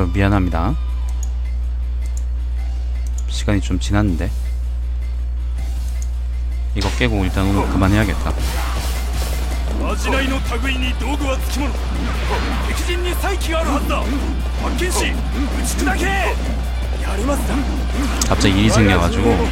진짜로 미안합니다. 시간이 좀 지났는데. 이거 깨고 일단 오늘 그만해야겠다. 갑자기 일이 생겨가지고.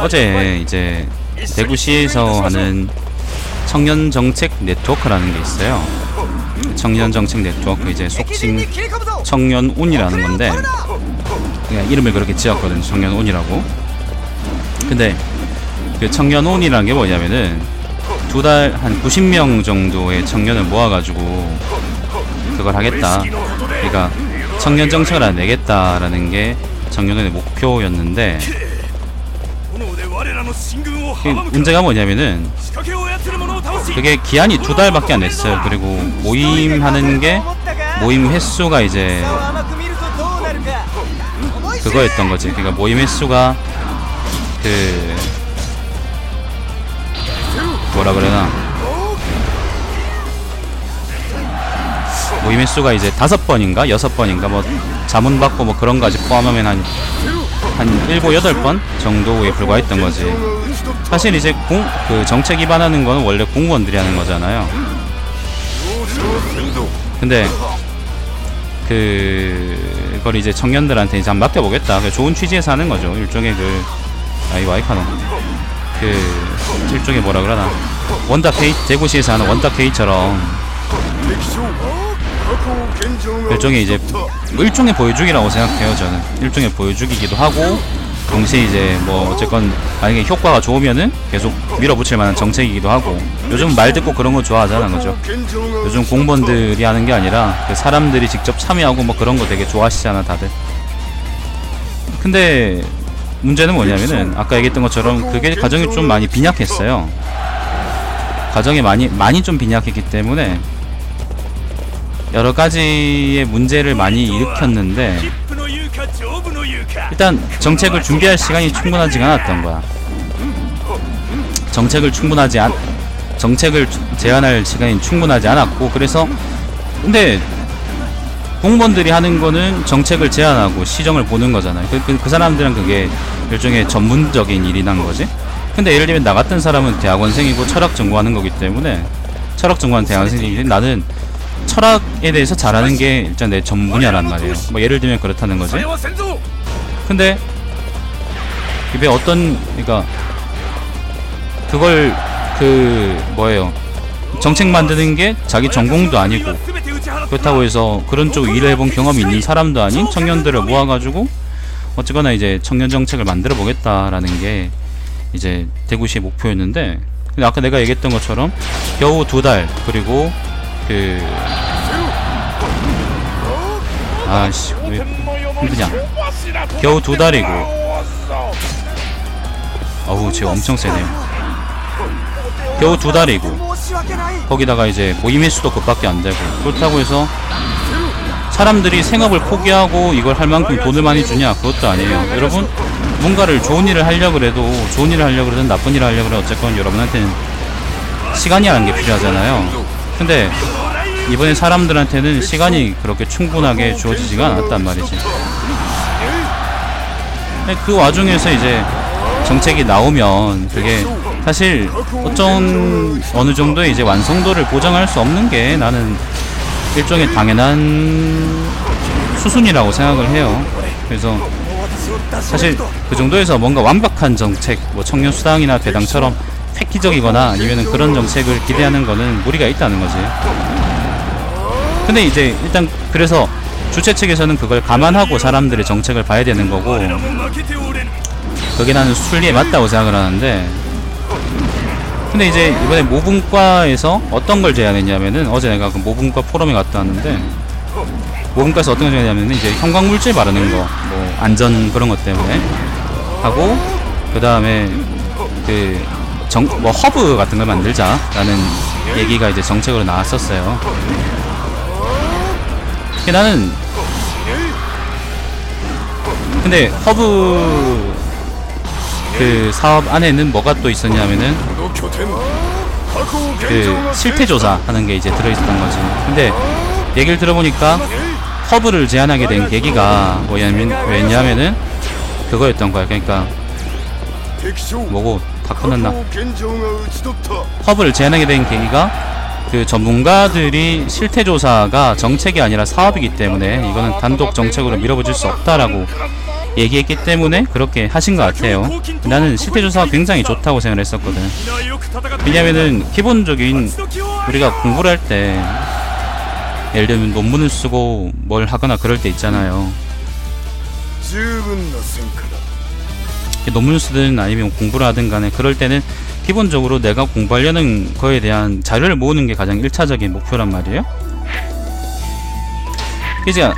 어제 이제 대구시에서 하는 청년 정책 네트워크라는 게 있어요. 청년 정책 네트워크 이제 속칭 청년운이라는 건데 이름을 그렇게 지었거든 청년운이라고. 근데 그 청년운이라는 게 뭐냐면은 두 달 한 90명 정도의 청년을 모아가지고 그걸 하겠다. 그러니까 청년 정책을 하나 내겠다라는 게 청년의 목표였는데 문제가 뭐냐면은 그게 기한이 두 달밖에 안 됐어요. 그리고 모임하는 게 모임 횟수가 이제 그거였던 거지. 그러니까 모임 횟수가 그 뭐라 그래나? 모임 횟수가 이제 다섯 번인가 여섯 번인가 뭐 자문 받고 뭐 그런 거까지 포함하면 한 한 일곱 여덟 번 정도에 불과했던 거지. 사실 이제 공, 그 정책 위반하는 거는 원래 공무원들이 하는 거잖아요. 근데 그 그걸 이제 청년들한테 이제 한번 맡겨보겠다. 그 좋은 취지에서 하는 거죠. 일종의 그 아 이 와이카노 그 일종의 뭐라 그러나 원다케이 대구시에서 하는 원다케이처럼 일종의 이제 뭐 일종의 보여주기라고 생각해요. 저는. 일종의 보여주기기도 하고 동시에 이제 뭐 어쨌건 만약에 효과가 좋으면은 계속 밀어붙일 만한 정책이기도 하고 요즘 말 듣고 그런 거 좋아하잖아 그죠? 요즘 공무원들이 하는 게 아니라 그 사람들이 직접 참여하고 뭐 그런 거 되게 좋아하시잖아 다들. 근데 문제는 뭐냐면은 아까 얘기했던 것처럼 그게 과정이 좀 많이 빈약했어요. 과정이 많이 많이 좀 빈약했기 때문에 여러 가지의 문제를 많이 일으켰는데 일단 정책을 준비할 시간이 충분하지가 않았던 거야. 정책을 충분하지 않 정책을 제안할 시간이 충분하지 않았고 그래서 근데 공무원들이 하는 거는 정책을 제안하고 시정을 보는 거잖아요. 그, 그, 그 사람들은 그게 일종의 전문적인 일이란 거지. 근데 예를 들면 나 같은 사람은 대학원생이고 철학 전공하는 거기 때문에 철학 전공하는 대학원생이 나는 철학에 대해서 잘하는 게 일단 내 전분야란 말이에요. 뭐 예를 들면 그렇다는 거지. 근데 이게 어떤 그러니까 그걸 그 뭐예요? 정책 만드는 게 자기 전공도 아니고 그렇다고 해서 그런 쪽 일을 해본 경험이 있는 사람도 아닌 청년들을 모아가지고 어쨌거나 이제 청년 정책을 만들어 보겠다라는 게 이제 대구시의 목표였는데 근데 아까 내가 얘기했던 것처럼 겨우 두 달 그리고 그 아씨 왜 힘드냐. 겨우 두 달이고. 어우 쟤 엄청 세네요. 겨우 두 달이고. 거기다가 이제 모임의 수도 그밖에 안 되고. 그렇다고 해서 사람들이 생업을 포기하고 이걸 할 만큼 돈을 많이 주냐? 그것도 아니에요. 여러분 뭔가를 좋은 일을 하려고 해도 좋은 일을 하려고 그러든 나쁜 일을 하려고 해도 어쨌건 여러분한테는 시간이라는 게 필요하잖아요 근데 이번에 사람들한테는 시간이 그렇게 충분하게 주어지지가 않았단 말이지 그 와중에서 이제 정책이 나오면 그게 사실 어떤 어느 정도의 이제 완성도를 보장할 수 없는 게 나는 일종의 당연한 수순이라고 생각을 해요. 그래서 사실 그 정도에서 뭔가 완벽한 정책, 뭐 청년 수당이나 대당처럼 획기적이거나 아니면 그런 정책을 기대하는 거는 무리가 있다는 거지. 근데 이제 일단 그래서 주최 측에서는 그걸 감안하고 사람들의 정책을 봐야 되는 거고 그게 나는 순리에 맞다고 생각을 하는데 근데 이제 이번에 모분과에서 어떤 걸 제안했냐면은 어제 내가 그 모분과 포럼에 갔다 왔는데 모분과에서 어떤 걸 제안했냐면은 이제 형광물질 바르는 거 뭐 안전 그런 것 때문에 하고 그 다음에 그 정, 뭐 허브 같은 걸 만들자라는 얘기가 이제 정책으로 나왔었어요. 근데 나는 근데 허브 그 사업 안에는 뭐가 또 있었냐면은 그 실태 조사 하는 게 이제 들어있었던 거지. 근데 얘기를 들어보니까 허브를 제안하게 된 계기가 뭐냐면 왜냐면은 그거였던 거야. 그러니까 뭐고 다 끝났나? 펍을 제안하게 된 계기가 그 전문가들이 실태조사가 정책이 아니라 사업이기 때문에 이거는 단독 정책으로 밀어붙일 수 없다라고 얘기했기 때문에 그렇게 하신 것 같아요. 나는 실태조사가 굉장히 좋다고 생각을 했었거든. 왜냐면은 기본적인 우리가 공부를 할 때 예를 들면 논문을 쓰고 뭘 하거나 그럴 때 있잖아요. 논문 쓰든 아니면 공부를 하든 간에 그럴 때는 기본적으로 내가 공부하려는 거에 대한 자료를 모으는 게 가장 1차적인 목표란 말이에요. 이제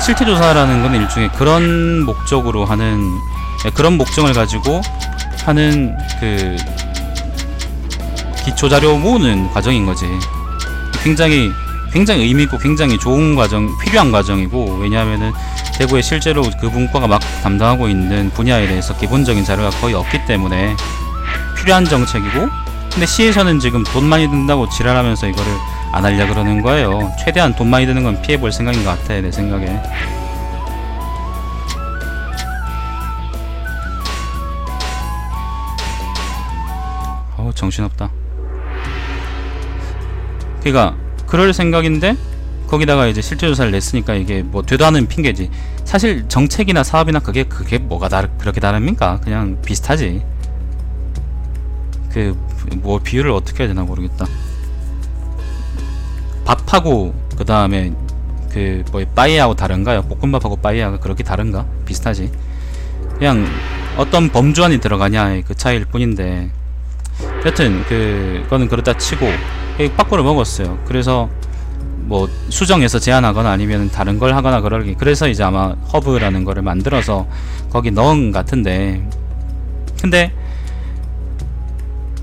실태조사라는 건 일종의 그런 목적으로 하는 네, 그런 목적을 가지고 하는 그 기초 자료 모으는 과정인 거지. 굉장히 굉장히 의미 있고 굉장히 좋은 과정, 필요한 과정이고 왜냐하면은 대구에 실제로 그 문과가 막 담당하고 있는 분야에 대해서 기본적인 자료가 거의 없기 때문에 필요한 정책이고 근데 시에서는 지금 돈 많이 든다고 지랄하면서 이거를 안 하려 그러는 거예요. 최대한 돈 많이 드는 건 피해 볼 생각인 것 같아 내 생각에. 어우 정신없다. 그니까 그럴 생각인데 거기다가 이제 실제 조사를 냈으니까 이게 뭐 되도 않은 핑계지. 사실 정책이나 사업이나 그게 그게 뭐가 다르 그렇게 다릅니까? 그냥 비슷하지. 그 뭐 비유를 어떻게 해야 되나 모르겠다. 밥하고 그 다음에 그뭐 빠이하고 다른가요? 볶음밥하고 빠이하고 그렇게 다른가? 비슷하지. 그냥 어떤 범주 안에 들어가냐의 그 차이일 뿐인데 여튼 그거는 그렇다 치고 이 빠꾸를 먹었어요. 그래서 뭐 수정해서 제안하거나 아니면 다른 걸 하거나 그러기 그래서 이제 아마 허브라는 거를 만들어서 거기 넣은 것 같은데 근데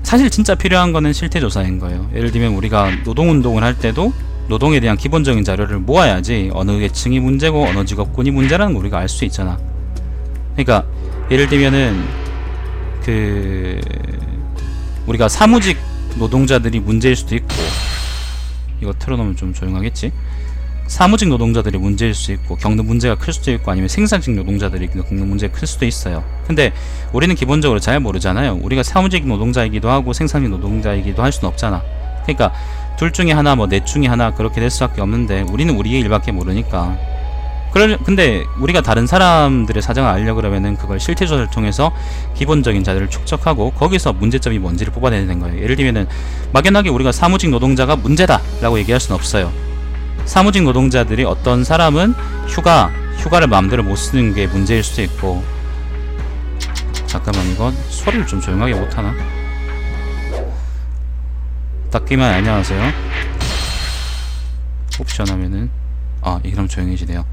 사실 진짜 필요한 거는 실태 조사인 거예요. 예를 들면 우리가 노동 운동을 할 때도 노동에 대한 기본적인 자료를 모아야지 어느 계층이 문제고 어느 직업군이 문제라는 걸 우리가 알 수 있잖아. 그러니까 예를 들면은 그 우리가 사무직 노동자들이 문제일 수도 있고 이거 틀어놓으면 좀 조용하겠지? 사무직 노동자들이 문제일 수 있고 겪는 문제가 클 수도 있고 아니면 생산직 노동자들이 겪는 문제가 클 수도 있어요. 근데 우리는 기본적으로 잘 모르잖아요. 우리가 사무직 노동자이기도 하고 생산직 노동자이기도 할 수는 없잖아. 그러니까 둘 중에 하나 뭐 넷 중에 하나 그렇게 될 수밖에 없는데 우리는 우리의 일밖에 모르니까 그럴 근데 우리가 다른 사람들의 사정을 알려 그러면은 그걸 실태 조사를 통해서 기본적인 자료를 축적하고 거기서 문제점이 뭔지를 뽑아내는 거예요. 예를 들면은 막연하게 우리가 사무직 노동자가 문제다라고 얘기할 수는 없어요. 사무직 노동자들이 어떤 사람은 휴가 휴가를 마음대로 못 쓰는 게 문제일 수도 있고 잠깐만 이건 소리를 좀 조용하게 못 하나? 닦기만 안녕하세요. 옵션 하면은 아 그럼 조용해지네요.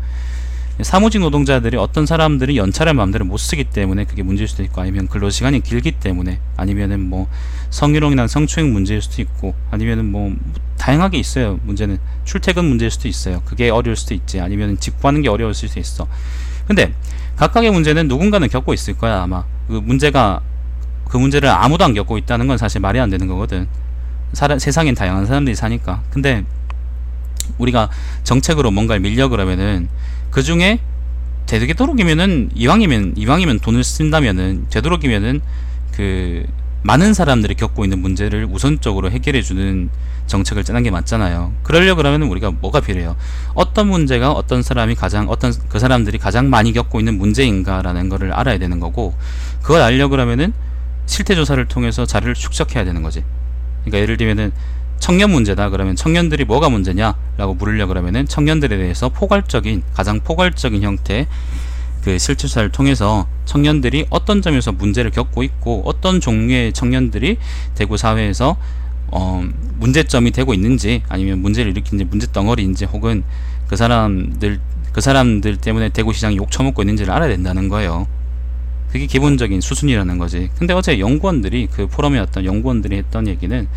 사무직 노동자들이 어떤 사람들이 연차를 마음대로 못 쓰기 때문에 그게 문제일 수도 있고 아니면 근로 시간이 길기 때문에 아니면은 뭐 성희롱이나 성추행 문제일 수도 있고 아니면은 뭐 다양하게 있어요. 문제는 출퇴근 문제일 수도 있어요. 그게 어려울 수도 있지. 아니면 직구하는 게 어려울 수도 있어. 근데 각각의 문제는 누군가는 겪고 있을 거야 아마. 그 문제가 그 문제를 아무도 안 겪고 있다는 건 사실 말이 안 되는 거거든. 사람, 세상엔 다양한 사람들이 사니까. 근데 우리가 정책으로 뭔가를 밀려 그러면은 그 중에 되도록이면은 이왕이면 이왕이면 돈을 쓴다면은 되도록이면은 그 많은 사람들이 겪고 있는 문제를 우선적으로 해결해 주는 정책을 짜는 게 맞잖아요. 그러려 그러면 우리가 뭐가 필요해요? 어떤 문제가 어떤 사람이 가장 어떤 그 사람들이 가장 많이 겪고 있는 문제인가라는 거를 알아야 되는 거고 그걸 알려 그러면은 실태 조사를 통해서 자료를 축적해야 되는 거지. 그러니까 예를 들면은 청년 문제다 그러면 청년들이 뭐가 문제냐 라고 물으려 그러면은 청년들에 대해서 포괄적인 가장 포괄적인 형태 그 실투사를 통해서 청년들이 어떤 점에서 문제를 겪고 있고 어떤 종류의 청년들이 대구 사회에서 어 문제점이 되고 있는지 아니면 문제를 일으키는지 문제 덩어리인지 혹은 그 사람들 그 사람들 때문에 대구 시장이 욕 처먹고 있는지를 알아야 된다는 거예요. 그게 기본적인 수순이라는 거지. 근데 어제 연구원들이 그 포럼에 왔던 연구원들이 했던 얘기는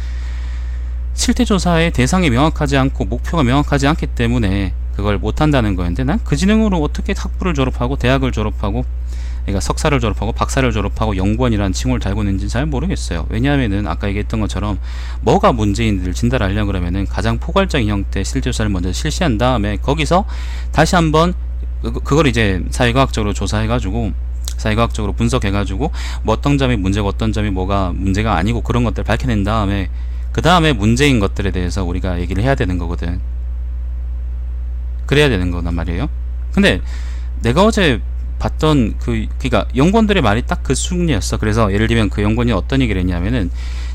실태조사의 대상이 명확하지 않고 목표가 명확하지 않기 때문에 그걸 못한다는 거였는데 난 그 지능으로 어떻게 학부를 졸업하고 대학을 졸업하고 그러니까 석사를 졸업하고 박사를 졸업하고 연구원이라는 칭호를 달고 있는지 잘 모르겠어요. 왜냐하면은 아까 얘기했던 것처럼 뭐가 문제인지를 진단하려고 그러면은 가장 포괄적인 형태 실조사를 먼저 실시한 다음에 거기서 다시 한번 그- 그걸 이제 사회과학적으로 조사해가지고 사회과학적으로 분석해가지고 뭐 어떤 점이 문제고 어떤 점이 뭐가 문제가 아니고 그런 것들을 밝혀낸 다음에 그 다음에 문제인 것들에 대해서 우리가 얘기를 해야 되는 거거든. 그래야 되는 거란 말이에요. 근데 내가 어제 봤던 그 그니까 연구원들의 말이 딱그 순이었어. 그래서 예를 들면 그 연구원이 어떤 얘기를 했냐면은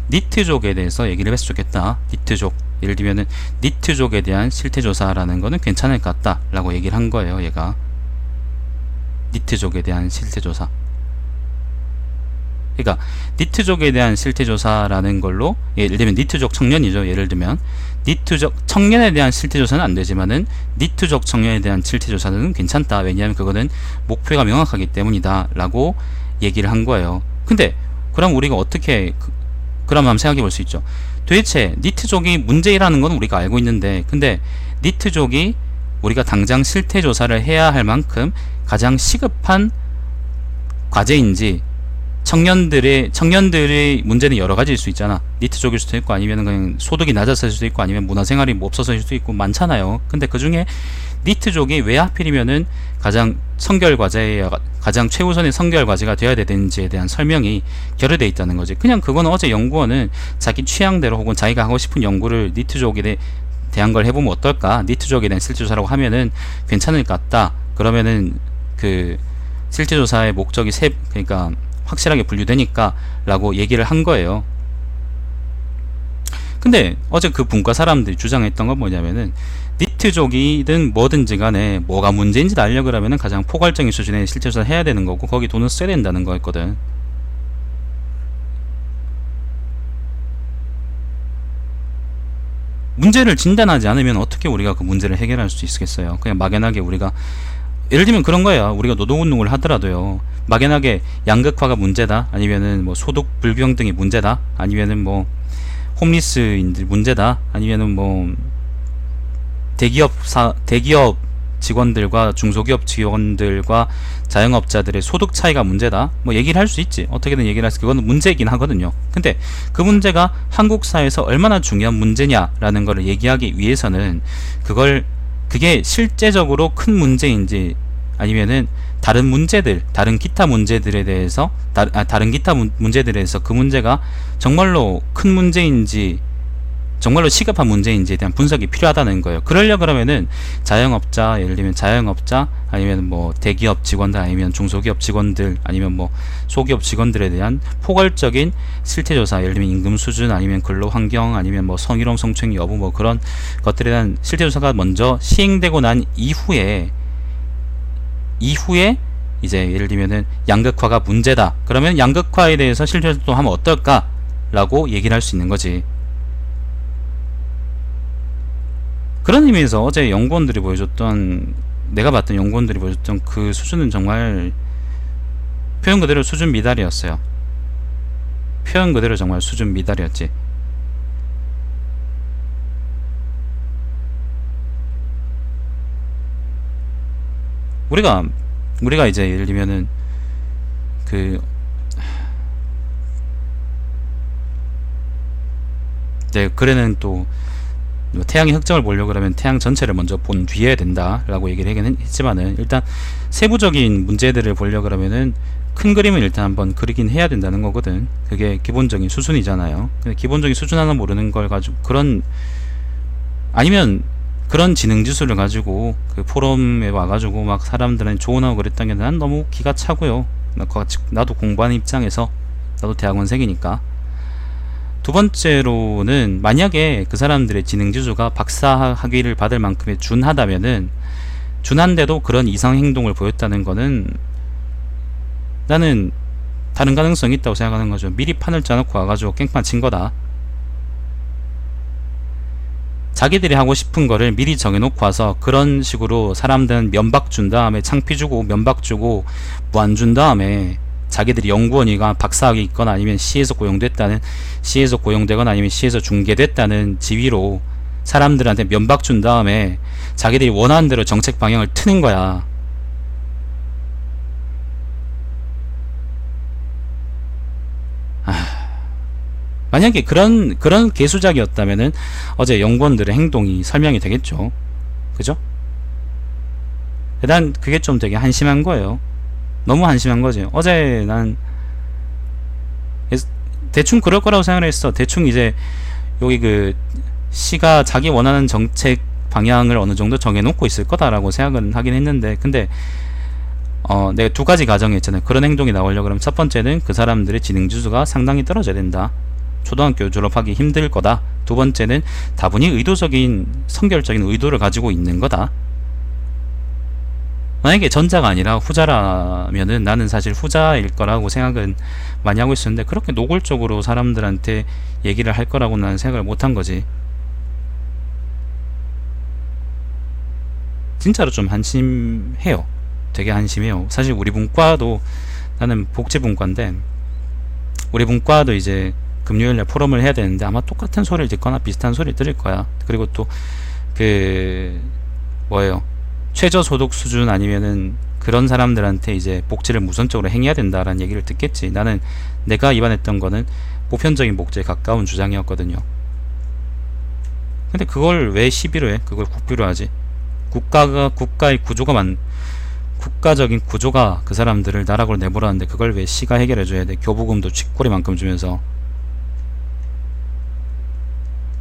니트족에 대해서 얘기를 했으면 좋겠다. 니트족. 예를 들면은 니트족에 대한 실태 조사라는 거는 괜찮을 것 같다라고 얘기를 한 거예요. 얘가 니트족에 대한 실태 조사. 그러니까 니트족에 대한 실태 조사라는 걸로 예를 들면 니트족 청년이죠. 예를 들면 니트족 청년에 대한 실태 조사는 안 되지만은 니트족 청년에 대한 실태 조사는 괜찮다. 왜냐하면 그거는 목표가 명확하기 때문이다라고 얘기를 한 거예요. 근데 그럼 우리가 어떻게 그, 그럼 한번 생각해 볼 수 있죠. 도대체 니트족이 문제라는 건 우리가 알고 있는데 근데 니트족이 우리가 당장 실태 조사를 해야 할 만큼 가장 시급한 과제인지 청년들의 청년들의 문제는 여러 가지일 수 있잖아. 니트족일 수도 있고 아니면 그냥 소득이 낮았을 수도 있고 아니면 문화생활이 뭐 없어서일 수도 있고 많잖아요. 근데 그 중에 니트족이 왜 하필이면은 가장 성결 과제에 가장 최우선의 성결 과제가 되어야 되는지에 대한 설명이 결여돼 있다는 거지. 그냥 그거는 어제 연구원은 자기 취향대로 혹은 자기가 하고 싶은 연구를 니트족에 대, 대한 걸 해보면 어떨까? 니트족에 대한 실질조사라고 하면은 괜찮을 것 같다. 그러면은 그 실질조사의 목적이 세 그러니까 확실하게 분류되니까 라고 얘기를 한 거예요. 근데 어제 그 분과 사람들이 주장했던 건 뭐냐면은 니트족이든 뭐든지 간에 뭐가 문제인지 알려 그러면은 가장 포괄적인 수준의 실제조사 해야 되는 거고 거기 돈을 써야 된다는 거였거든. 문제를 진단하지 않으면 어떻게 우리가 그 문제를 해결할 수 있겠어요? 그냥 막연하게 우리가 예를 들면 그런 거예요. 우리가 노동운동을 하더라도요. 막연하게 양극화가 문제다. 아니면은 뭐 소득 불평등이 문제다. 아니면은 뭐 홈리스인들 문제다. 아니면은 뭐 대기업 사 대기업 직원들과 중소기업 직원들과 자영업자들의 소득 차이가 문제다. 뭐 얘기를 할 수 있지. 어떻게든 얘기를 할 수. 그거는 문제이긴 하거든요. 근데 그 문제가 한국 사회에서 얼마나 중요한 문제냐라는 거를 얘기하기 위해서는 그걸 그게 실제적으로 큰 문제인지 아니면은 다른 문제들, 다른 기타 문제들에 대해서 다, 아, 다른 기타 문, 문제들에 대해서 그 문제가 정말로 큰 문제인지 정말로 시급한 문제인지에 대한 분석이 필요하다는 거예요. 그러려 그러면은 자영업자, 예를 들면 자영업자 아니면 뭐 대기업 직원들 아니면 중소기업 직원들 아니면 뭐 소기업 직원들에 대한 포괄적인 실태 조사, 예를 들면 임금 수준 아니면 근로 환경 아니면 뭐 성희롱 성추행 여부 뭐 그런 것들에 대한 실태 조사가 먼저 시행되고 난 이후에 이후에 이제 예를 들면은 양극화가 문제다. 그러면 양극화에 대해서 실제로 하면 어떨까 라고 얘기를 할 수 있는 거지. 그런 의미에서 어제 연구원들이 보여줬던 내가 봤던 연구원들이 보여줬던 그 수준은 정말 표현 그대로 수준 미달이었어요. 표현 그대로 정말 수준 미달이었지. 우리가 우리가 이제 예를 들면은 그 네, 글에는 또 태양의 흑점을 보려고 그러면 태양 전체를 먼저 본 뒤에 된다라고 얘기를 하긴 했지만은 일단 세부적인 문제들을 보려고 그러면은 큰 그림을 일단 한번 그리긴 해야 된다는 거거든. 그게 기본적인 수준이잖아요. 근데 기본적인 수준 하나 모르는 걸 가지고 그런 아니면 그런 지능 지수를 가지고 그 포럼에 와가지고 막 사람들은 조언하고 그랬던 게 난 너무 기가 차고요. 나도 공부하는 입장에서 나도 대학원생이니까 두 번째로는 만약에 그 사람들의 지능 지수가 박사 학위를 받을 만큼의 준하다면은 준한데도 그런 이상 행동을 보였다는 거는 나는 다른 가능성이 있다고 생각하는 거죠. 미리 판을 짜놓고 와가지고 깽판 친 거다. 자기들이 하고 싶은 거를 미리 정해놓고 와서 그런 식으로 사람들은 면박 준 다음에 창피 주고 면박 주고 무안 준 다음에 자기들이 연구원이가 박사학위 있거나 아니면 시에서 고용됐다는 시에서 고용되거나 아니면 시에서 중개됐다는 지위로 사람들한테 면박 준 다음에 자기들이 원하는 대로 정책 방향을 트는 거야. 아. 만약에 그런 그런 개수작이었다면은 어제 연구원들의 행동이 설명이 되겠죠. 그죠? 일단 그게 좀 되게 한심한 거예요. 너무 한심한 거지. 어제 난 대충 그럴 거라고 생각을 했어. 대충 이제 여기 그 시가 자기 원하는 정책 방향을 어느 정도 정해놓고 있을 거다라고 생각은 하긴 했는데, 근데 어 내가 두 가지 가정이 있잖아요. 그런 행동이 나오려고 그러면 첫 번째는 그 사람들의 지능 지수가 상당히 떨어져야 된다. 초등학교 졸업하기 힘들 거다. 두 번째는 다분히 의도적인 성결적인 의도를 가지고 있는 거다. 만약에 전자가 아니라 후자라면은 나는 사실 후자일 거라고 생각은 많이 하고 있었는데 그렇게 노골적으로 사람들한테 얘기를 할 거라고 나는 생각을 못 한 거지. 진짜로 좀 한심해요. 되게 한심해요. 사실 우리 문과도 나는 복지분과인데 우리 문과도 이제 금요일날 포럼을 해야 되는데 아마 똑같은 소리를 듣거나 비슷한 소리를 들을 거야. 그리고 또 그 뭐예요? 최저 소득 수준 아니면은 그런 사람들한테 이제 복지를 무선적으로 행해야 된다라는 얘기를 듣겠지. 나는 내가 입안했던 거는 보편적인 복지에 가까운 주장이었거든요. 근데 그걸 왜 시비로 해? 그걸 국비로 하지? 국가가 국가의 구조가 만 국가적인 구조가 그 사람들을 나락으로 내보라는데 그걸 왜 시가 해결해 줘야 돼? 교부금도 쥐꼬리만큼 주면서